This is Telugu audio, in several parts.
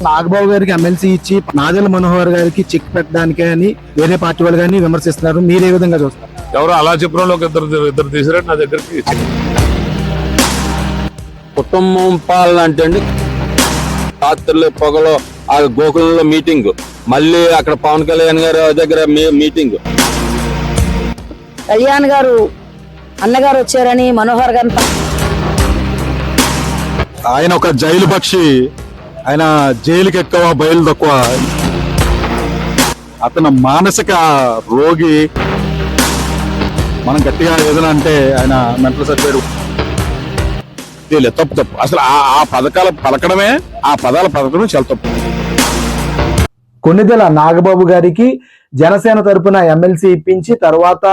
నాగబాబు గారికి ఎమ్మెల్సీ ఇచ్చి నాదెల మనోహర్ గారికి చెక్ పెట్టడానికే అని వేరే పార్టీ వాళ్ళు కానీ విమర్శిస్తున్నారు. మీరు ఏ విధంగా చూస్తారు? ఎవరో అలా ఒక ఇద్దరు ఇద్దరు నా దగ్గరికి కుటుంబం పాలన అంటే అండి రాత్రులు పొగలో ఆ గోకులంలో మీటింగ్ మళ్ళీ అక్కడ పవన్ కళ్యాణ్ గారి దగ్గర మీటింగ్. కళ్యాణ్ గారు అన్నగారు వచ్చారని మనోహర్ గారిని ప- ఆయన ఒక జైలు పక్షి. ఆయన జైలుకి ఎక్కువ బయలు తక్కువ. అతను మానసిక రోగి. మనం గట్టిగా ఏదైనా అంటే ఆయన మెంటల్ సర్వేరు తెలియదు తప్పు తప్పు. అసలు ఆ ఆ పథకాలు పలకడమే ఆ పదాలు పలకడమే చాలా తప్పు. కొన్నిదెల నాగబాబు గారికి జనసేన తరపున ఎమ్మెల్సీ ఇప్పించి తర్వాత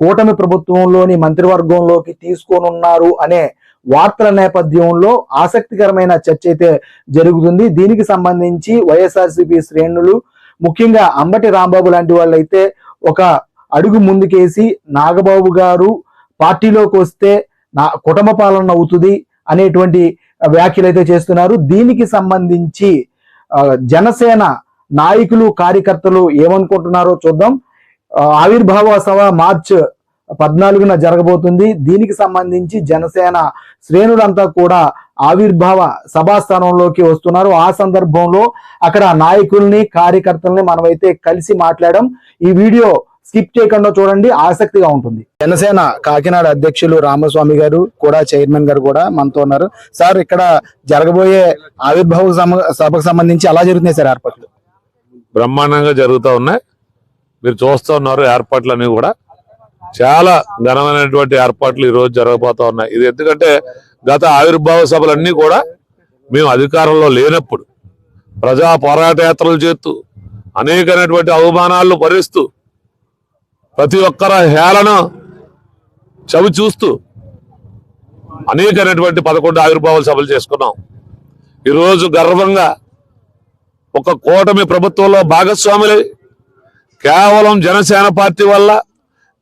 కూటమి ప్రభుత్వంలోని మంత్రివర్గంలోకి తీసుకోనున్నారు అనే వార్తల నేపథ్యంలో ఆసక్తికరమైన చర్చ అయితే జరుగుతుంది. దీనికి సంబంధించి వైఎస్ఆర్సీపీ శ్రేణులు ముఖ్యంగా అంబటి రాంబాబు లాంటి వాళ్ళైతే ఒక అడుగు ముందుకేసి నాగబాబు గారు పార్టీలోకి వస్తే నా కుటుంబ పాలన అవుతుంది అనేటువంటి వ్యాఖ్యలు అయితే చేస్తున్నారు. దీనికి సంబంధించి జనసేన నాయకులు కార్యకర్తలు ఏమనుకుంటున్నారో చూద్దాం. ఆవిర్భావ సభ మార్చ్ పద్నాలుగున జరగబోతుంది. దీనికి సంబంధించి జనసేన శ్రేణులంతా కూడా ఆవిర్భావ సభాస్థానంలోకి వస్తున్నారు. ఆ సందర్భంలో అక్కడ నాయకుల్ని కార్యకర్తల్ని మనమైతే కలిసి మాట్లాడడం ఈ వీడియో స్కిప్ చేయకుండా చూడండి. ఆసక్తిగా ఉంటుంది. జనసేన కాకినాడ అధ్యక్షులు రామస్వామి గారు కూడా చైర్మన్ గారు కూడా మనతో ఉన్నారు. సార్ ఇక్కడ జరగబోయే ఆవిర్భావ సభకు సంబంధించి అలా జరుగుతున్నాయి సార్ ఏర్పాట్లు? బ్రహ్మాండంగా జరుగుతూ ఉన్నాయి. మీరు చూస్తూ ఉన్నారు ఏర్పాట్లు కూడా. చాలా ఘనమైనటువంటి ఏర్పాట్లు ఈ రోజు జరగబోతా ఉన్నాయి. ఇది ఎందుకంటే గత ఆవిర్భావ సభలన్నీ కూడా మేము అధికారంలో లేనప్పుడు ప్రజా పోరాట యాత్రలు చేస్తూ అనేకమైనటువంటి అవమానాలను భరిస్తూ ప్రతి ఒక్కర హేళన చవి చూస్తూ అనేకమైనటువంటి పదకొండు ఆవిర్భావ సభలు చేసుకున్నాం. ఈరోజు గర్వంగా ఒక కూటమి ప్రభుత్వంలో భాగస్వాములై కేవలం జనసేన పార్టీ వల్ల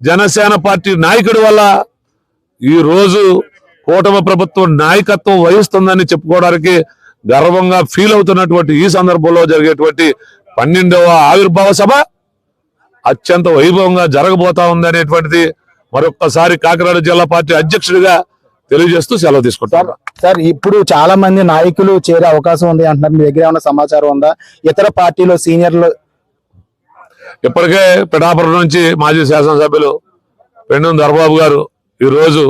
జనసేన పార్టీ నాయకుడి వల్ల ఈ రోజు కూటమి ప్రభుత్వం నాయకత్వం వహిస్తుందని చెప్పుకోవడానికి గర్వంగా ఫీల్ అవుతున్నటువంటి ఈ సందర్భంలో జరిగేటువంటి పన్నెండవ ఆవిర్భావ సభ అత్యంత వైభవంగా జరగబోతా ఉంది మరొక్కసారి కాకినాడ జిల్లా పార్టీ అధ్యక్షుడిగా తెలియజేస్తూ సెలవు తీసుకుంటారు సార్ ఇప్పుడు చాలా మంది నాయకులు చేరే అవకాశం ఉంది అంటున్నారు. మీ దగ్గర ఏమైనా సమాచారం ఉందా? ఇతర పార్టీలో సీనియర్లు ఇప్పటికే పిఠాపురం నుంచి మాజీ శాసనసభ్యులు పెండం దర్బాబు గారు ఈ రోజు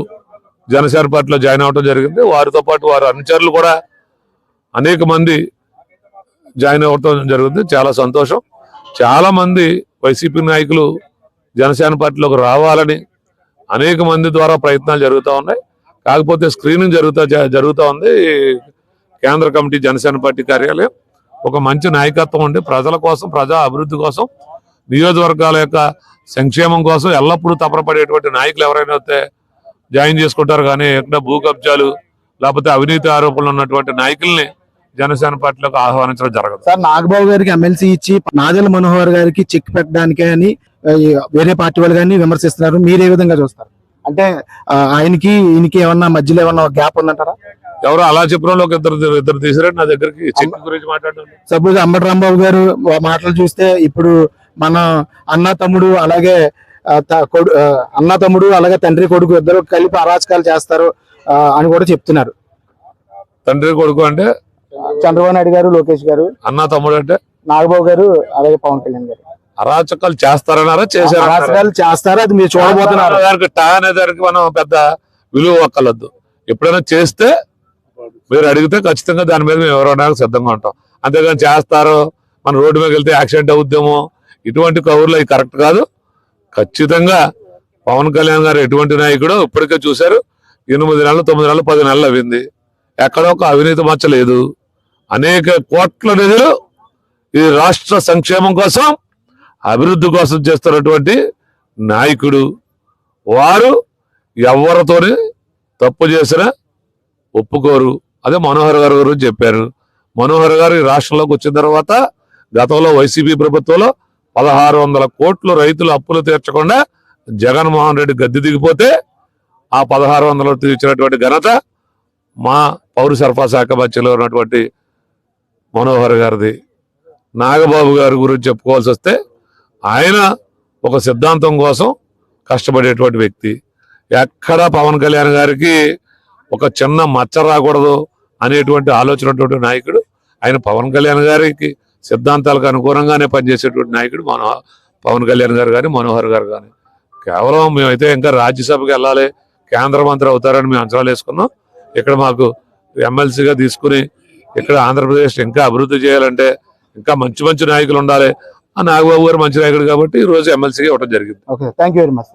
జనసేన పార్టీలో జాయిన్ అవ్వడం జరిగింది. వారితో పాటు వారి అనుచరులు కూడా అనేక మంది జాయిన్ అవ్వటం జరుగుతుంది చాలా సంతోషం. చాలా మంది వైసీపీ నాయకులు జనసేన పార్టీలోకి రావాలని అనేక మంది ద్వారా ప్రయత్నాలు జరుగుతూ ఉన్నాయి. కాకపోతే స్క్రీనింగ్ జరుగుతా జరుగుతూ ఉంది. కేంద్ర కమిటీ జనసేన పార్టీ కార్యాలయం ఒక మంచి నాయకత్వం ఉండి ప్రజల కోసం ప్రజా అభివృద్ధి కోసం నియోజకవర్గాల యొక్క సంక్షేమం కోసం ఎల్లప్పుడూ తపనపడేటువంటి నాయకులు ఎవరైనా వస్తే జాయిన్ చేసుకుంటారు. కానీ ఎక్కడ భూ కబ్జాలు లేకపోతే అవినీతి ఆరోపణలు ఉన్నటువంటి నాయకుల్ని జనసేన పార్టీలోకి ఆహ్వానించడం జరగదు. సార్ నాగబాబు గారికి ఎమ్మెల్సీ ఇచ్చి నాదెల మనోహర్ గారికి చెక్ పెట్టడానికే అని వేరే పార్టీ వాళ్ళు కానీ విమర్శిస్తున్నారు. మీరు ఏ విధంగా చూస్తారు? అంటే ఆయనకి ఈయనకి ఏమన్నా మధ్యలో ఏమన్నా గ్యాప్ ఉందంటారా? ఎవరో అలా ఒక ఇద్దరు ఇద్దరు తీసిరండి నా దగ్గరికి. చెక్ గురించి మాట్లాడండి సపోజ్ అంబటి రాంబాబు గారు మాటలు చూస్తే ఇప్పుడు మన అన్న తమ్ముడు అలాగే కొడు- అన్న తమ్ముడు అలాగే తండ్రి కొడుకు ఇద్దరు కలిపి అరాచకాలు చేస్తారు అని కూడా చెప్తున్నారు. తండ్రి కొడుకు అంటే? చంద్రబాబు నాయుడు గారు లోకేష్ గారు అన్న తమ్ముడు అంటే? నాగబాబు గారు అలాగే పవన్ కళ్యాణ్ గారు. అరాచకాలు చేస్తారన్నారా చేశారా అరాచకాలు చేస్తారు అది మీరు చూడబోతున్నారు. దానికి టా అనే దానికి మనం పెద్ద విలువ ఒక్కలొద్దు. ఎప్పుడైనా చేస్తే మీరు అడిగితే ఖచ్చితంగా దాని మీద మేము ఎవరైనా సిద్ధంగా ఉంటాం. అంతేగాని చేస్తారు మన రోడ్డు మీద వెళ్తే యాక్సిడెంట్ అవుద్దేమో ఇటువంటి కబుర్లు అవి కరెక్ట్ కాదు. ఖచ్చితంగా పవన్ కళ్యాణ్ గారు ఎటువంటి నాయకుడు ఇప్పటికే చూశారు. ఎనిమిది నెలలు తొమ్మిది నెలలు పది నెలలు అయింది ఎక్కడో ఒక అవినీతి మచ్చలేదు అనేక కోట్ల నిధులు ఈ రాష్ట్ర సంక్షేమం కోసం అభివృద్ధి కోసం చేస్తున్నటువంటి నాయకుడు. వారు ఎవరితోని తప్పు చేసినా ఒప్పుకోరు. అదే మనోహర్ గారు గురించి చెప్పారు. మనోహర్ గారు ఈ రాష్ట్రంలోకి వచ్చిన తర్వాత గతంలో వైసీపీ ప్రభుత్వంలో పదహారు వందల కోట్లు రైతులు అప్పులు తీర్చకుండా జగన్మోహన్ రెడ్డి గద్దె దిగిపోతే ఆ పదహారు వందలు తీర్చినటువంటి ఘనత మా పౌర సరఫరా శాఖ మధ్యలో ఉన్నటువంటి మనోహర్ గారిది. నాగబాబు గారి గురించి చెప్పుకోవాల్సి వస్తే ఆయన ఒక సిద్ధాంతం కోసం కష్టపడేటువంటి వ్యక్తి. ఎక్కడా పవన్ కళ్యాణ్ గారికి ఒక చిన్న మచ్చ రాకూడదు అనేటువంటి ఆలోచన నాయకుడు ఆయన పవన్ కళ్యాణ్ గారికి సిద్ధాంతాలకు అనుగుణంగానే పనిచేసేటువంటి నాయకుడు మనో పవన్ కళ్యాణ్ గారు కానీ మనోహర్ గారు కానీ. కేవలం మేమైతే ఇంకా రాజ్యసభకి వెళ్ళాలి కేంద్ర మంత్రి అవుతారని మేము అంచనాలు వేసుకున్నాం. ఇక్కడ మాకు ఎమ్మెల్సీగా తీసుకుని ఇక్కడ ఆంధ్రప్రదేశ్ ఇంకా అభివృద్ధి చేయాలంటే ఇంకా మంచి మంచి నాయకులు ఉండాలి ఆ నాగబాబు గారు మంచి నాయకుడు కాబట్టి ఈ రోజు ఎమ్మెల్సీగా ఇవ్వడం జరిగింది. Okay thank you very much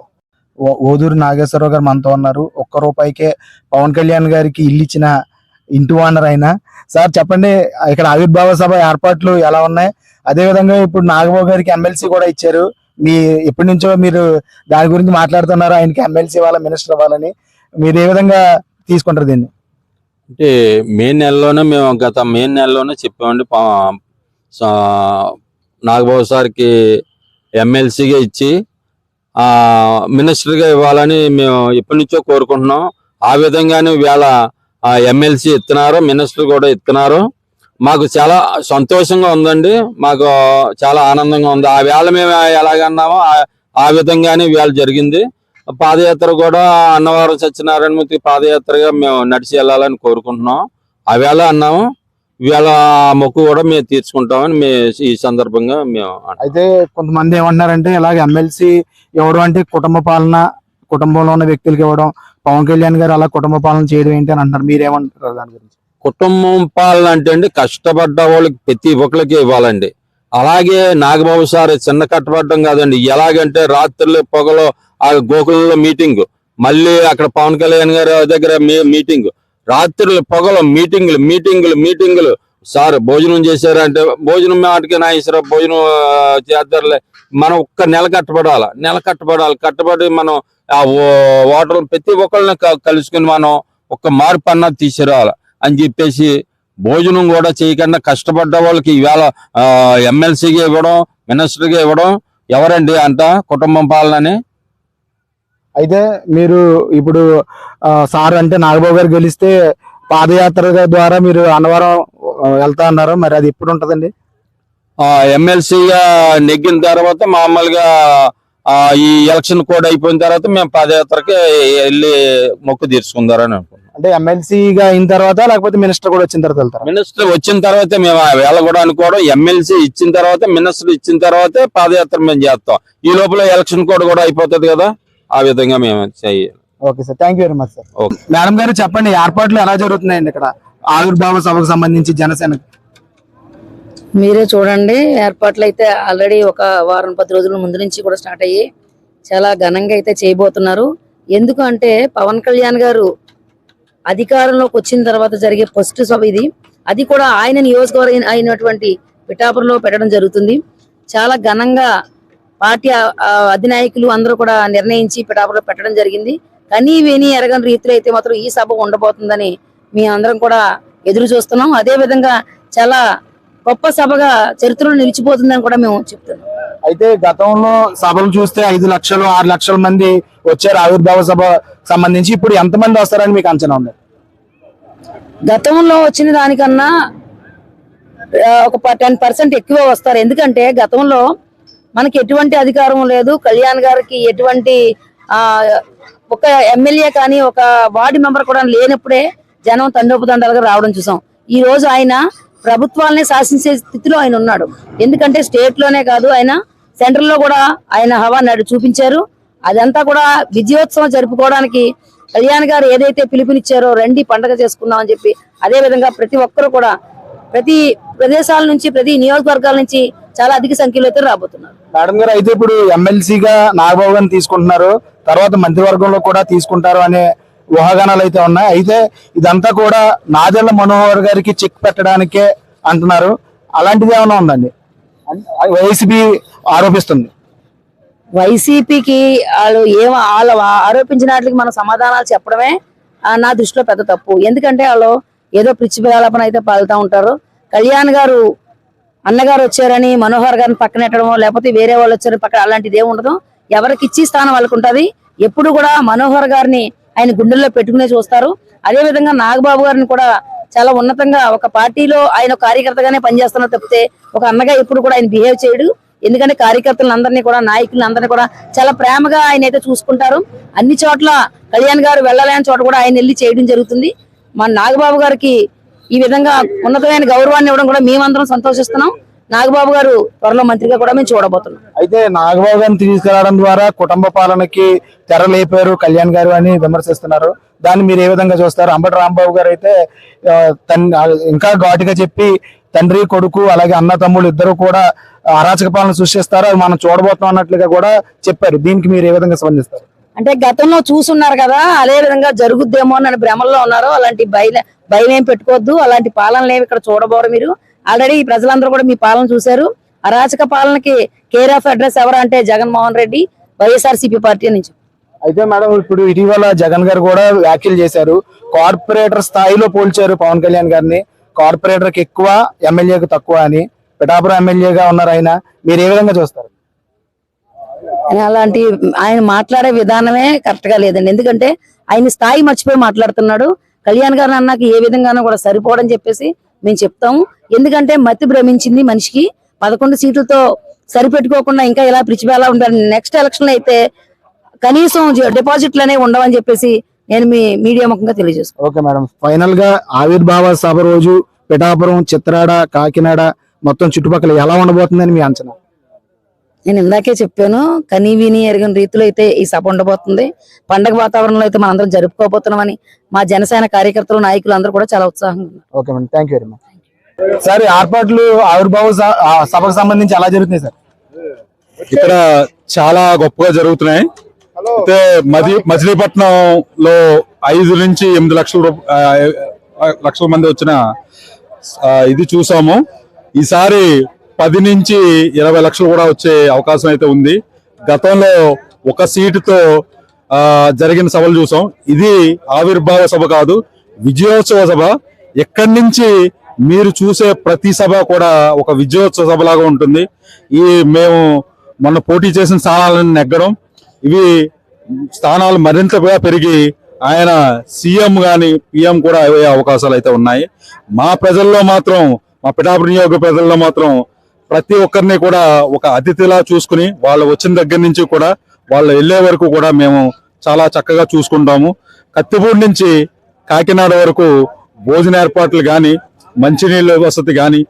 Oduru Nageswararao గారు మనతో ఉన్నారు. ఒక్క రూపాయికే పవన్ కళ్యాణ్ గారికి ఇల్లు ఇచ్చిన ఇంటి ఓనర్ అయినా. సార్ చెప్పండి ఇక్కడ ఆవిర్భావ సభ ఏర్పాట్లు ఎలా ఉన్నాయి? అదే విధంగా ఇప్పుడు నాగబాబు గారికి ఎమ్మెల్సీ కూడా ఇచ్చారు. మీ ఎప్పటి నుంచో మీరు దాని గురించి మాట్లాడుతున్నారు. ఆయనకి ఎమ్మెల్సీ ఇవ్వాలి మినిస్టర్ ఇవ్వాలని. మీరు ఏ విధంగా తీసుకుంటారు దీన్ని? అంటే మే నెలలోనే మేము గత మే నెలలోనే చెప్పామండి. నాగబాబు సార్కి ఎమ్మెల్సీగా ఇచ్చి మినిస్టర్గా ఇవ్వాలని మేము ఎప్పటి నుంచో కోరుకుంటున్నాం. ఆ విధంగానే వేళ ఎమ్మెల్సీ ఇస్తున్నారు మినిస్టర్ కూడా ఇస్తున్నారు మాకు చాలా సంతోషంగా ఉందండి. మాకు చాలా ఆనందంగా ఉంది. ఆ వేళ మేము ఎలాగన్నామో ఆ- ఆ విధంగానే వేళ జరిగింది. పాదయాత్ర కూడా అన్నవరం సత్యనారాయణమూర్తి పాదయాత్రగా మేము నడిచి వెళ్ళాలని కోరుకుంటున్నాం. ఆ వేళ అన్నాము. ఇవాళ మొక్కు కూడా మేము తీర్చుకుంటామని మే ఈ సందర్భంగా మేము అయితే కొంతమంది ఏమంటున్నారంటే ఇలాగ ఎమ్మెల్సీ ఇవ్వడం అంటే కుటుంబ పాలన కుటుంబంలో ఉన్న వ్యక్తులకి ఇవ్వడం పవన్ కళ్యాణ్ గారు అలా కుటుంబ పాలన చేయడం ఏంటి అని అంటారు మీరేమంటారు దాని గురించి? కుటుంబం పాలన అంటే అండి కష్టపడ్డ వాళ్ళకి ప్రతి ఒక్కరికి ఇవ్వాలండి. అలాగే నాగబాబు సార్ చిన్న కట్టబడ్డం కాదండి. ఎలాగంటే రాత్రులు పొగలో ఆ గోకులంలో మీటింగ్ మళ్ళీ అక్కడ పవన్ కళ్యాణ్ గారి దగ్గర మీ- మీటింగ్. రాత్రులు పొగలో మీటింగులు మీటింగులు మీటింగులు. సార్ భోజనం చేశారంటే భోజనం మాటకి నాయసరా భోజనం చేద్దరులే. మనం ఒక్క నెల కట్టబడాలి? నెల కట్టబడాలి. కట్టబడి మనం ఆ ఓటర్ ప్రతి ఒక్కరిని కలుసుకుని మనం ఒక్క మార్పు అన్నది తీసుకురావాలి. అని చెప్పేసి భోజనం కూడా చేయకుండా కష్టపడ్డ వాళ్ళకి ఈవేళ ఎమ్మెల్సీగా ఇవ్వడం మినిస్టర్గా ఇవ్వడం ఎవరండి అంట కుటుంబం పాలనని? అయితే మీరు ఇప్పుడు సార్ అంటే నాగబాబు గారు గెలిస్తే పాదయాత్ర ద్వారా మీరు అన్నవరం వెళ్తా అన్నారు. మరి అది ఎప్పుడు ఉంటదండి? ఎమ్మెల్సీగా నెగ్గిన తర్వాత మామూలుగా ఈ ఎలక్షన్ కోడ్ అయిపోయిన తర్వాత మేము పాదయాత్రకి వెళ్ళి మొక్కు తీర్చుకుందారని అనుకుంటున్నాం అంటే ఎమ్మెల్సీగా అయిన తర్వాత లేకపోతే మినిస్టర్ కూడా వచ్చిన తర్వాత వెళ్తారా? మినిస్టర్ వచ్చిన తర్వాత మేము ఆ వేళ కూడా అనుకోవడం ఎమ్మెల్సీ ఇచ్చిన తర్వాత మినిస్టర్ ఇచ్చిన తర్వాతే పాదయాత్ర మేము చేస్తాం. ఈ లోపల ఎలక్షన్ కోడ్ కూడా అయిపోతుంది కదా ఆ విధంగా మేము చెయ్యాలి okay sir thank you very much sir okay. Madam గారు చెప్పండి ఏర్పాట్లు ఎలా జరుగుతున్నాయండి ఇక్కడ? ఆవిర్భావ సభకు సంబంధించి జనసేన మీరే చూడండి. ఏర్పాట్లు అయితే ఆల్రెడీ ఒక వారం పది రోజుల ముందు నుంచి కూడా స్టార్ట్ అయ్యి చాలా ఘనంగా అయితే చేయబోతున్నారు. ఎందుకు అంటే పవన్ కళ్యాణ్ గారు అధికారంలోకి వచ్చిన తర్వాత జరిగే ఫస్ట్ సభ ఇది. అది కూడా ఆయన నియోజకవర్గం అయినటువంటి పిఠాపురంలో పెట్టడం జరుగుతుంది. చాలా ఘనంగా పార్టీ అధినాయకులు అందరూ కూడా నిర్ణయించి పిఠాపురంలో పెట్టడం జరిగింది. కనీ విని ఎరగని రీతిలో అయితే మాత్రం ఈ సభ ఉండబోతుందని మీ అందరం కూడా ఎదురు చూస్తున్నాం. అదే విధంగా చాలా గొప్ప సభగా చరిత్రలో నిలిచిపోతుందని కూడా మేము చెప్తున్నాం. అయితే గతంలో సభలు చూస్తే ఐదు లక్షలు ఆరు లక్షల మంది వచ్చారు ఆవిర్భావ సభ సంబంధించి. ఇప్పుడు ఎంత మంది వస్తారని మీకు అంచనా ఉంది? గతంలో వచ్చిన దానికన్నా ఒక టెన్ పర్సెంట్ ఎక్కువ వస్తారు. ఎందుకంటే గతంలో మనకి ఎటువంటి అధికారం లేదు. కళ్యాణ్ గారికి ఎటువంటి ఆ ఒక ఎమ్మెల్యే కానీ ఒక వార్డు మెంబర్ కూడా లేనప్పుడే జనం తండోపతండాలుగా రావడం చూసాం. ఈ రోజు ఆయన ప్రభుత్వాలనే శాసించే స్థితిలో ఆయన ఉన్నాడు. ఎందుకంటే స్టేట్లోనే కాదు ఆయన సెంట్రల్లో కూడా ఆయన హవా నాడు చూపించారు. అదంతా కూడా విజయోత్సవం జరుపుకోవడానికి కళ్యాణ్ గారు ఏదైతే పిలుపునిచ్చారో రండి పండగ చేసుకుందాం అని చెప్పి అదే విధంగా ప్రతి ఒక్కరు కూడా ప్రతి ప్రదేశాల నుంచి ప్రతి నియోజకవర్గాల నుంచి చాలా అధిక సంఖ్యలో అయితే రాబోతున్నారు. మేడం గారు అయితే ఇప్పుడు ఎమ్మెల్సీగా నాగబాబు గారిని తీసుకుంటున్నారు. తర్వాత మంత్రివర్గంలో కూడా తీసుకుంటారు అనే ఊహాగానాలు అయితే ఉన్నాయి. అయితే ఇదంతా కూడా నాదెళ్ళ మనోహర్ గారికి చెక్ పెట్టడానికే అంటున్నారు. అలాంటిది ఏమైనా ఉందండి? వైసీపీ ఆరోపిస్తుంది. వైసీపీకి వాళ్ళు ఏం వాళ్ళు ఆరోపించిన వాటికి మనం సమాధానాలు చెప్పడమే నా దృష్టిలో పెద్ద తప్పు. ఎందుకంటే వాళ్ళు ఏదో పిచ్చి వేలాపన అయితే పాలుతా ఉంటారు. కళ్యాణ్ గారు అన్నగారు వచ్చారని మనోహర్ గారిని పక్కనెట్టడమో లేకపోతే వేరే వాళ్ళు వచ్చారని పక్కన అలాంటిది ఏమి ఉండదు. ఎవరికి ఇచ్చి స్థానం వాళ్ళకి ఉంటది ఎప్పుడు కూడా మనోహర్ గారిని ఆయన గుండెల్లో పెట్టుకునే చూస్తారు. అదే విధంగా నాగబాబు గారిని కూడా చాలా ఉన్నతంగా ఒక పార్టీలో ఆయన కార్యకర్తగానే పనిచేస్తున్నారు తప్పితే ఒక అన్నగా ఎప్పుడు కూడా ఆయన బిహేవ్ చేయడు. ఎందుకంటే కార్యకర్తలందరినీ కూడా నాయకులందరినీ కూడా చాలా ప్రేమగా ఆయన అయితే చూసుకుంటారు. అన్ని చోట్ల కళ్యాణ్ గారు వెళ్ళలేని చోట కూడా ఆయన వెళ్ళి చేయడం జరుగుతుంది. మా నాగబాబు గారికి ఈ విధంగా ఉన్నతమైన గౌరవాన్ని ఇవ్వడం కూడా మేమందరం సంతోషిస్తున్నాం. నాగబాబు గారు త్వరలో మంత్రిగా కూడా మేము చూడబోతున్నాం. అయితే నాగబాబు గారిని తీసుకురావడం ద్వారా కుటుంబ పాలనకి తెరలేపారు కళ్యాణ్ గారు అని విమర్శిస్తున్నారు. దాన్ని మీరు ఏ విధంగా చూస్తారు? అంబటి రాంబాబు గారు అయితే ఇంకా ఘాటుగా చెప్పి తండ్రి కొడుకు అలాగే అన్న తమ్ముడు ఇద్దరు కూడా అరాచక పాలన సృష్టిస్తారు. అది మనం చూడబోతున్నాం అన్నట్లుగా కూడా చెప్పారు. దీనికి మీరు ఏ విధంగా స్పందిస్తారు? అంటే గతంలో చూసున్నారు కదా అదే విధంగా జరుగుద్దేమో అని భ్రమల్లో ఉన్నారు. అలాంటి భయం భయం ఏం పెట్టుకోవద్దు. అలాంటి పాలనలు ఏమి ఇక్కడ చూడబోరు మీరు. ఆల్రెడీ ప్రజలందరూ కూడా మీ పాలన చూశారు. అరాచక పాలనకి కేర్ ఆఫ్ అడ్రస్ ఎవరు అంటే జగన్మోహన్ రెడ్డి వైఎస్ఆర్సీపీ పార్టీ నుంచి. అయితే మేడం ఇప్పుడు ఇటీవల జగన్ గారు కూడా వ్యాఖ్యలు చేశారు. కార్పొరేటర్ స్థాయిలో పోల్చారు పవన్ కళ్యాణ్ గారిని. కార్పొరేటర్కి ఎక్కువ ఎమ్మెల్యేకి తక్కువ అని. పిఠాపురం ఎమ్మెల్యేగా ఉన్నారు ఆయన. మీరు ఏ విధంగా చూస్తారు? అలాంటి ఆయన మాట్లాడే విధానమే కరెక్ట్గా లేదండి. ఎందుకంటే ఆయన స్థాయి మర్చిపోయి మాట్లాడుతున్నాడు. కళ్యాణ్ గారు అన్నాక ఏ విధంగానూ కూడా సరిపోవడం చెప్పేసి మేము చెప్తాము. ఎందుకంటే మతి భ్రమించింది మనిషికి. పదకొండు సీట్లతో సరిపెట్టుకోకుండా ఇంకా ఇలా పిలిచిపోయేలా ఉండాలి? నెక్స్ట్ ఎలక్షన్ అయితే కనీసం డిపాజిట్లనే ఉండవని చెప్పేసి నేను మీ మీడియా ముఖంగా తెలియజేస్తాను ఓకే మేడం. ఫైనల్గా ఆవిర్భావ సభ రోజు పిఠాపురం చిత్రాడ కాకినాడ మొత్తం చుట్టుపక్కల ఎలా ఉండబోతుందని మీ అంచనా? నేను ఇందాకే చెప్పాను కని విని ఎరగిన రీతిలో అయితే ఈ సభ ఉండబోతుంది. పండగ వాతావరణంలో అయితే మనందరం జరుపుకోబోతున్నామని మా జనసేన కార్యకర్తలు నాయకులు అందరూ కూడా చాలా ఉత్సాహంగా ఉన్నారు. Okay madam thank you very much sir ఈ ఏర్పాట్లు ఆవిర్భావ స- ఆ సభకు సంబంధించి ఎలా జరుగుతున్నాయి సార్? ఇక్కడ చాలా గొప్పగా జరుగుతున్నాయి. అయితే మది మచిలీపట్నం లో ఐదు నుంచి ఎనిమిది లక్షల లక్షల మంది వచ్చిన ఇది చూసాము. ఈసారి పది నుంచి ఇరవై లక్షలు కూడా వచ్చే అవకాశం అయితే ఉంది. గతంలో ఒక సీటుతో జరిగిన సభలు చూసాం. ఇది ఆవిర్భావ సభ కాదు విజయోత్సవ సభ. ఎక్కడి నుంచి మీరు చూసే ప్రతి సభ కూడా ఒక విజయోత్సవ సభలాగా ఉంటుంది. ఈ మేము మొన్న పోటీ చేసిన స్థానాలను నెగ్గడం ఇవి స్థానాలు మరింతగా పెరిగి ఆయన సీఎం గాని పిఎం కూడా అయ్యే అవకాశాలు అయితే ఉన్నాయి. మా ప్రజల్లో మాత్రం మా పిఠాపురం నియోజక ప్రజల్లో మాత్రం ప్రతి ఒక్కరిని కూడా ఒక అతిథిలా చూసుకుని వాళ్ళు వచ్చిన దగ్గర నుంచి కూడా వాళ్ళు వెళ్ళే వరకు కూడా మేము చాలా చక్కగా చూసుకుంటాము. కత్తిపూడి నుంచి కాకినాడ వరకు భోజన ఏర్పాట్లు కానీ మంచినీళ్ళ వసతి కానీ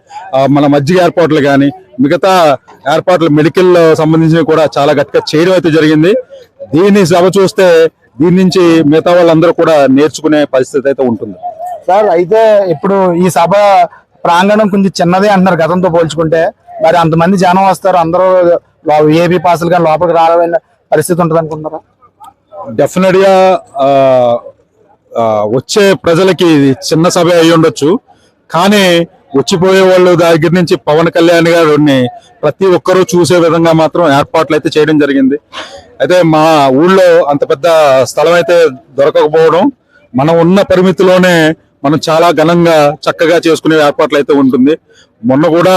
మన మజ్జిగ ఏర్పాట్లు కానీ మిగతా ఏర్పాట్లు మెడికల్ సంబంధించినవి కూడా చాలా గట్టిగా చేయడం అయితే జరిగింది. దీన్ని సభ చూస్తే దీని నుంచి మిగతా వాళ్ళందరూ కూడా నేర్చుకునే పరిస్థితి అయితే ఉంటుంది. సార్ అయితే ఇప్పుడు ఈ సభ ప్రాంగణం కొంచెం చిన్నదే అంటున్నారు గతంతో పోల్చుకుంటే. మరి అంతమంది జనం వస్తారు అందరూ ఏపీ పాసులు కానీ లోపలికి రావాలని పరిస్థితి ఉంటుంది అనుకుంటారా డెఫినెట్గా వచ్చే ప్రజలకి చిన్న సభ అయి ఉండొచ్చు. కానీ వచ్చిపోయే వాళ్ళు దగ్గర నుంచి పవన్ కళ్యాణ్ గారిని ప్రతి ఒక్కరూ చూసే విధంగా మాత్రం ఏర్పాట్లు అయితే చేయడం జరిగింది. అయితే మా ఊళ్ళో అంత పెద్ద స్థలం అయితే దొరకకపోవడం మనం ఉన్న పరిమితిలోనే మనం చాలా ఘనంగా చక్కగా చేసుకునే ఏర్పాట్లు అయితే ఉంటుంది. మొన్న కూడా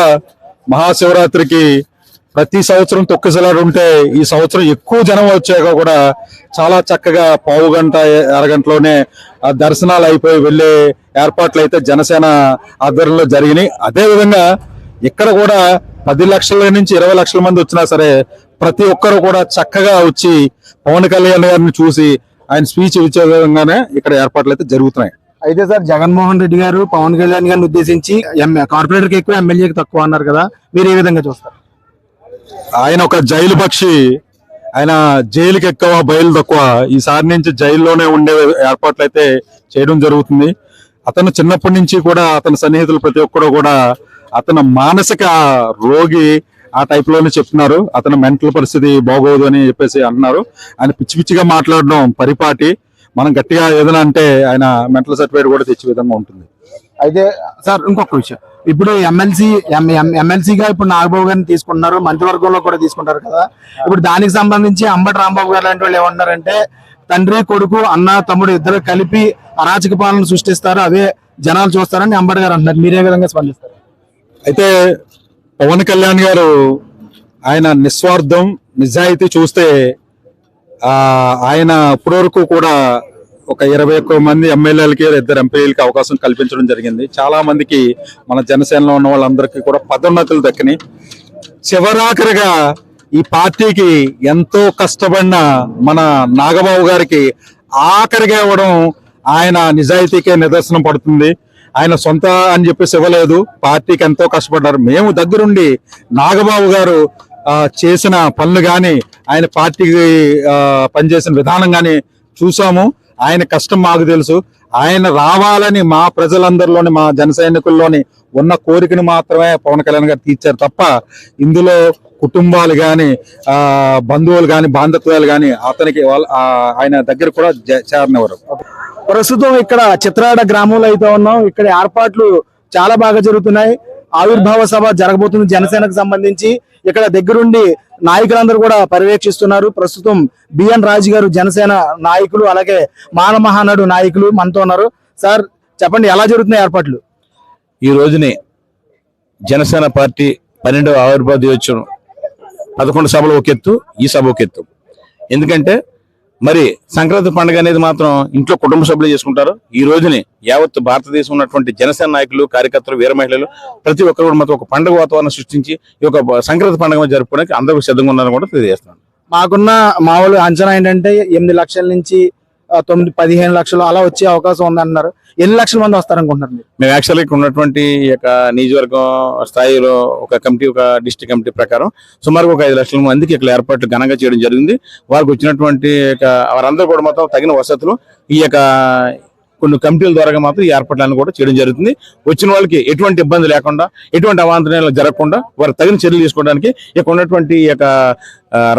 మహాశివరాత్రికి ప్రతి సంవత్సరం తొక్కిసలాడు ఉంటే ఈ సంవత్సరం ఎక్కువ జనం వచ్చాక కూడా చాలా చక్కగా పావు గంట అరగంటలోనే ఆ దర్శనాలు అయిపోయి వెళ్ళే ఏర్పాట్లు అయితే జనసేన ఆధ్వర్యంలో జరిగినాయి. అదే విధంగా ఇక్కడ కూడా పది లక్షల నుంచి ఇరవై లక్షల మంది వచ్చినా సరే ప్రతి ఒక్కరు కూడా చక్కగా వచ్చి పవన్ కళ్యాణ్ గారిని చూసి ఆయన స్పీచ్ ఇచ్చే విధంగానే ఇక్కడ ఏర్పాట్లు అయితే జరుగుతున్నాయి. అయితే సార్ జగన్మోహన్ రెడ్డి గారు పవన్ కళ్యాణ్ గారిని ఉద్దేశించి కార్పొరేటర్కి ఎక్కువ ఎమ్మెల్యేకి తక్కువ అన్నారు కదా మీరు ఏ విధంగా చూస్తారు? ఆయన ఒక జైలు పక్షి. ఆయన జైలుకి ఎక్కువ బయలు తక్కువ. ఈసారి నుంచి జైల్లోనే ఉండే ఏర్పాట్లు అయితే చేయడం జరుగుతుంది. అతను చిన్నప్పటి నుంచి కూడా అతని సన్నిహితులు ప్రతి ఒక్కరు కూడా అతను మానసిక రోగి ఆ టైప్లోనే చెప్తున్నారు. అతని మెంటల్ పరిస్థితి బాగోదు అని చెప్పేసి అన్నారు ఆయన పిచ్చి పిచ్చిగా మాట్లాడడం పరిపాటి. మనం గట్టిగా ఏదైనా అంటే ఆయన మెంటల్ సర్టిఫికేట్ కూడా తెచ్చే విధంగా ఉంటుంది. అయితే సార్ ఇంకొక విషయం. ఇప్పుడు ఎమ్మెల్సీ ఎమ్మెల్సీగా ఇప్పుడు నాగబాబు గారిని తీసుకుంటున్నారు మంత్రివర్గంలో కూడా తీసుకుంటారు కదా. ఇప్పుడు దానికి సంబంధించి అంబటి రాంబాబు గారు లాంటి వాళ్ళు ఏమంటారంటే తండ్రి కొడుకు అన్న తమ్ముడు ఇద్దరు కలిపి అరాచక పాలన సృష్టిస్తారు అవే జనాలు చూస్తారని అంబటి గారు అంటున్నారు. మీరే విధంగా స్పందిస్తారు? అయితే పవన్ కళ్యాణ్ గారు ఆయన నిస్వార్థం నిజాయితీ చూస్తే ఆయన ఇప్పటివరకు కూడా ఒక ఇరవై ఒక్క మంది ఎమ్మెల్యేలకి ఇద్దరు ఎంపీలకి అవకాశం కల్పించడం జరిగింది. చాలా మందికి మన జనసేనలో ఉన్న వాళ్ళందరికీ కూడా పదోన్నతులు దక్కినాయి. చివరాఖరిగా ఈ పార్టీకి ఎంతో కష్టపడిన మన నాగబాబు గారికి ఆఖరిగా ఇవ్వడం ఆయన నిజాయితీకే నిదర్శనం పడుతుంది. ఆయన సొంత అని చెప్పేసి ఇవ్వలేదు. పార్టీకి ఎంతో కష్టపడ్డారు. మేము దగ్గరుండి నాగబాబు గారు చేసిన పనులు కానీ ఆయన పార్టీకి పనిచేసిన విధానం కానీ చూసాము. ఆయన కష్టం మాకు తెలుసు. ఆయన రావాలని మా ప్రజలందరిలోని మా జన సైనికుల్లోని ఉన్న కోరికను మాత్రమే పవన్ కళ్యాణ్ గారు తీర్చారు తప్ప ఇందులో కుటుంబాలు కానీ బంధువులు కానీ బాంధత్వాలు కానీ అతనికి వాళ్ళ ఆయన దగ్గర కూడా జ- చేరనివ్వరు. ప్రస్తుతం ఇక్కడ చిత్రాడ గ్రామంలో అయితే ఉన్నాం. ఇక్కడ ఏర్పాట్లు చాలా బాగా జరుగుతున్నాయి. ఆవిర్భావ సభ జరగబోతుంది జనసేనకు సంబంధించి. ఇక్కడ దగ్గరుండి నాయకులందరూ కూడా పర్యవేక్షిస్తున్నారు. ప్రస్తుతం బిఎన్ రాజు గారు జనసేన నాయకులు అలాగే మానమహానాడు నాయకులు మనతో ఉన్నారు. సార్ చెప్పండి ఎలా జరుగుతున్నాయి ఏర్పాట్లు? ఈ రోజుని జనసేన పార్టీ పన్నెండవ ఆవిర్భావ దినోత్సవం. పదకొండు సభలు ఒక ఎత్తు ఈ సభ ఒక ఎత్తు ఎందుకంటే మరి సంక్రాంతి పండుగ అనేది మాత్రం ఇంట్లో కుటుంబ సభ్యులు చేసుకుంటారు. ఈ రోజుని యావత్ భారతదేశం ఉన్నటువంటి జనసేన నాయకులు కార్యకర్తలు వీర మహిళలు ప్రతి ఒక్కరు కూడా మాత్రం ఒక పండుగ వాతావరణం సృష్టించి ఈ యొక్క సంక్రాంతి పండుగ జరుపుకోవడానికి అందరూ సిద్ధంగా ఉన్నారని కూడా తెలియజేస్తున్నాను. మాకున్న మామూలు అంచనా ఏంటంటే ఎనిమిది లక్షల నుంచి తొమ్మిది పదిహేను లక్షలు అలా వచ్చే అవకాశం ఉందన్నారు. ఎన్ని లక్షల మంది వస్తారనుకుంటున్నారు మీరు? మేము యాక్చువల్గా ఇక్కడ ఉన్నటువంటి యొక్క నియోజకవర్గం స్థాయిలో ఒక కమిటీ ఒక డిస్ట్రిక్ట్ కమిటీ ప్రకారం సుమారుగా ఒక ఐదు లక్షల మందికి ఇక్కడ ఏర్పాట్లు ఘనంగా చేయడం జరిగింది. వారికి వచ్చినటువంటి వారందరూ కూడా మొత్తం తగిన వసతులు ఈ యొక్క కొన్ని కమిటీల ద్వారా మాత్రం ఈ ఏర్పాట్లను కూడా చేయడం జరుగుతుంది. వచ్చిన వాళ్ళకి ఎటువంటి ఇబ్బంది లేకుండా ఎటువంటి అవాంతరాలు జరగకుండా వారు తగిన చర్యలు తీసుకోవడానికి ఇక్కడ ఉన్నటువంటి ఈ యొక్క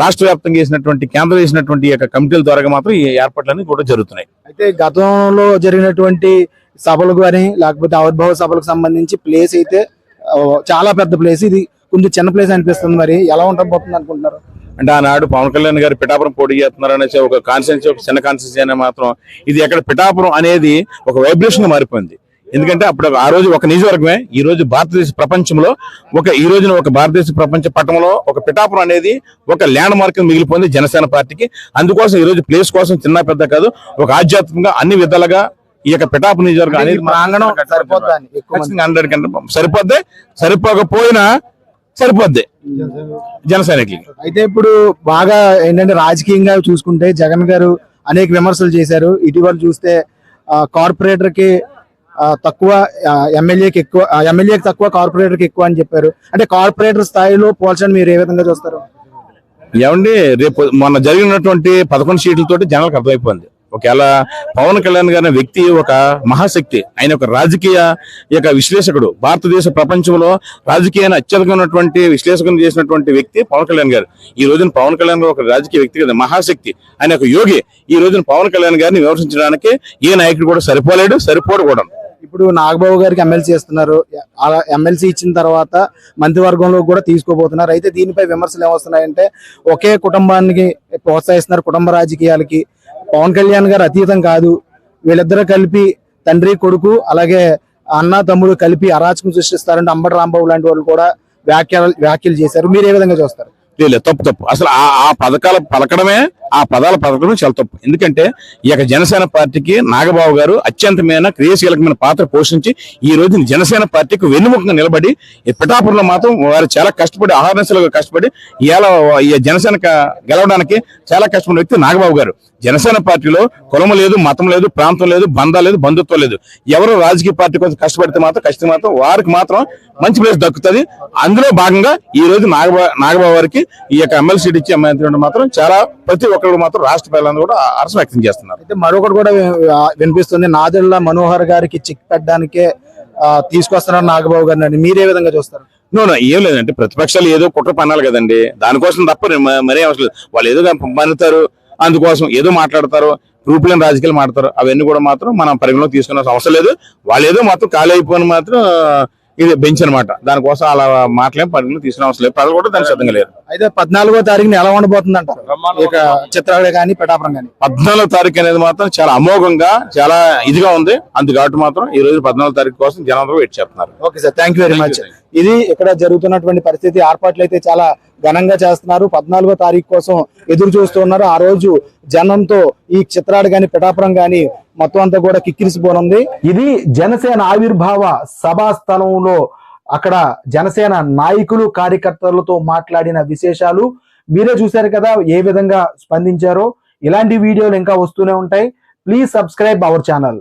రాష్ట్ర వ్యాప్తంగా చేసినటువంటి కేంద్ర చేసినటువంటి ఈ యొక్క కమిటీల ద్వారా మాత్రం ఈ ఏర్పాట్లన్నీ కూడా జరుగుతున్నాయి. అయితే గతంలో జరిగినటువంటి సభలు కానీ లేకపోతే ఆవిర్భావ సభలకు సంబంధించి ప్లేస్ అయితే చాలా పెద్ద ప్లేస్ ఇది. కొంచెం చిన్న ప్లేస్ అనిపిస్తుంది మరి. ఎలా ఉండబోతుంది అనుకుంటున్నారు? అంటే ఆనాడు పవన్ కళ్యాణ్ గారు పిఠాపురం పోటీ చేస్తున్నారు అనేసి ఒక కాన్స్టెన్సీ ఒక చిన్న కాన్స్టెన్సీ అనే మాత్రం ఇది ఎక్కడ పిఠాపురం అనేది ఒక వైబ్రేషన్ మారిపోయింది. ఎందుకంటే అప్పుడు ఆ రోజు ఒక నియోజకవర్గమే ఈ రోజు భారతదేశ ప్రపంచంలో ఒక ఈ రోజున ఒక భారతదేశ ప్రపంచ పట్టణంలో ఒక పిఠాపురం అనేది ఒక ల్యాండ్ మార్క్ మిగిలిపోయింది జనసేన పార్టీకి. అందుకోసం ఈ రోజు ప్లేస్ కోసం చిన్న పెద్ద కాదు ఒక ఆధ్యాత్మికంగా అన్ని విధాలుగా ఈ యొక్క పిఠాపురం నియోజకవర్గం అనేది ప్రాంగణం హండ్రెడ్ కంటే సరిపోద్ది. సరిపోకపోయినా సరిపోద్ది. జన సైనికులకి. అయితే ఇప్పుడు బాగా ఏంటంటే రాజకీయంగా చూసుకుంటే జగన్ గారు అనేక విమర్శలు చేశారు. ఇటీవల చూస్తే కార్పొరేటర్కి తక్కువ ఎమ్మెల్యేకి ఎక్కువ ఎమ్మెల్యేకి తక్కువ కార్పొరేటర్కి ఎక్కువ అని చెప్పారు. అంటే కార్పొరేటర్ స్థాయిలో పోల్చండి మీరు ఏ విధంగా చూస్తారు? ఏమండి రేపు మొన్న జరిగినటువంటి పదకొండు సీట్లతోటి జనాలకు అర్థమైపోయింది. ఒకవేళ పవన్ కళ్యాణ్ గారి వ్యక్తి ఒక మహాశక్తి ఆయన ఒక రాజకీయ యొక్క విశ్లేషకుడు భారతదేశ ప్రపంచంలో రాజకీయాన్ని అత్యధికమైనటువంటి విశ్లేషకం చేసినటువంటి వ్యక్తి పవన్ కళ్యాణ్ గారు. ఈ రోజున పవన్ కళ్యాణ్ గారు ఒక రాజకీయ వ్యక్తి కదా మహాశక్తి. ఆయన ఒక యోగి. ఈ రోజున పవన్ కళ్యాణ్ గారిని విమర్శించడానికి ఏ నాయకుడు కూడా సరిపోలేడు సరిపోడు కూడా. ఇప్పుడు నాగబాబు గారికి ఎమ్మెల్సీ ఇస్తున్నారు అలా ఎమ్మెల్సీ ఇచ్చిన తర్వాత మంత్రివర్గంలో కూడా తీసుకోబోతున్నారు. అయితే దీనిపై విమర్శలు ఏమొస్తున్నాయంటే ఒకే కుటుంబానికి ప్రోత్సహిస్తున్నారు కుటుంబ రాజకీయాలకి. పవన్ కళ్యాణ్ గారు అతీతం కాదు. వీళ్ళిద్దరూ కలిపి తండ్రి కొడుకు అలాగే అన్న తమ్ముడు కలిపి అరాచకం సృష్టిస్తారంటే అంబటి రాంబాబు లాంటి వాళ్ళు కూడా వ్యాఖ్యలు వ్యాఖ్యలు చేశారు. మీరు ఏ విధంగా చూస్తారు? లేదు తప్పు తప్పు. అసలు ఆ ఆ పథకాలు పలకడమే ఆ పదాల పలకడమే చాలా తప్పు. ఎందుకంటే ఈ యొక్క జనసేన పార్టీకి నాగబాబు గారు అత్యంతమైన క్రియాశీలకమైన పాత్ర పోషించి ఈ రోజు జనసేన పార్టీకి వెన్నుముఖంగా నిలబడి పిఠాపురంలో మాత్రం వారు చాలా కష్టపడి ఆహారశలుగా కష్టపడి ఇలా ఈ జనసేన గెలవడానికి చాలా కష్టపడిన వ్యక్తి నాగబాబు గారు. జనసేన పార్టీలో కులం లేదు మతం లేదు ప్రాంతం లేదు బంధం లేదు బంధుత్వం లేదు. ఎవరు రాజకీయ పార్టీ కోసం కష్టపడితే మాత్రం కష్టం మాత్రం వారికి మాత్రం మంచి ప్లేస్ దక్కుతుంది. అందులో భాగంగా ఈ రోజు నాగబా నాగబాబు గారికి ఈ యొక్క ఎమ్మెల్సీ సీట్ ఇచ్చి ఎమ్మెల్యే మాత్రం చాలా ప్రతి ఒక్కరు మాత్రం రాష్ట్ర ప్రజలందరూ కూడా హర్షం వ్యక్తం చేస్తున్నారు. అయితే మరొకటి కూడా వినిపిస్తుంది. నాదెళ్ళ మనోహర్ గారికి చిక్ పెట్టడానికే తీసుకొస్తున్నారు నాగబాబు గారిని అని మీరే విధంగా చూస్తారు? నో నో ఏం లేదంటే ప్రతిపక్షాలు ఏదో కుట్ర పన్నాలి కదండి. దానికోసం తప్ప నేను మరే అవసరం లేదు. వాళ్ళు ఏదో పన్నుతారు అందుకోసం ఏదో మాట్లాడతారు. రూపులేని రాజకీయాలు మాట్లాడతారు. అవన్నీ కూడా మాత్రం మనం పరిగణలో తీసుకునే అవసరం లేదు. వాళ్ళు ఏదో మాత్రం ఖాళీ అయిపోయిన మాత్రం ఇది బెంచ్ అనమాట దానికోసం అలా మాటలేం పరిగణలో తీసుకునే అవసరం లేదు. ప్రజలు కూడా దానికి సిద్ధంగా లేరు. అయితే పద్నాలుగో తారీఖున ఎలా ఉండబోతుంది అంటారు ఇక చిత్రాలే కానీ పిఠాపురం కానీ. పద్నాలుగో తారీఖు అనేది మాత్రం చాలా అమోఘంగా చాలా ఇదిగా ఉంది. అందుకు మాత్రం ఈ రోజు పద్నాలుగో తారీఖు కోసం జనాలు వెయిట్ చేస్తున్నారు. Okay sir thank you very much ఇది ఇక్కడ జరుగుతున్నటువంటి పరిస్థితి. ఏర్పాట్లు అయితే చాలా ఘనంగా చేస్తున్నారు. పద్నాలుగో తారీఖు కోసం ఎదురు చూస్తున్నారు ఆ రోజు జనంతో ఈ చిత్రాడు గాని పిఠాపురం గాని మొత్తం అంతా కూడా కిక్కిరిసిపోనుంది. ఇది జనసేన ఆవిర్భావ సభా స్థలంలో అక్కడ జనసేన నాయకులు కార్యకర్తలతో మాట్లాడిన విశేషాలు మీరే చూశారు కదా ఏ విధంగా స్పందించారో. ఇలాంటి వీడియోలు ఇంకా వస్తూనే ఉంటాయి. Please subscribe our channel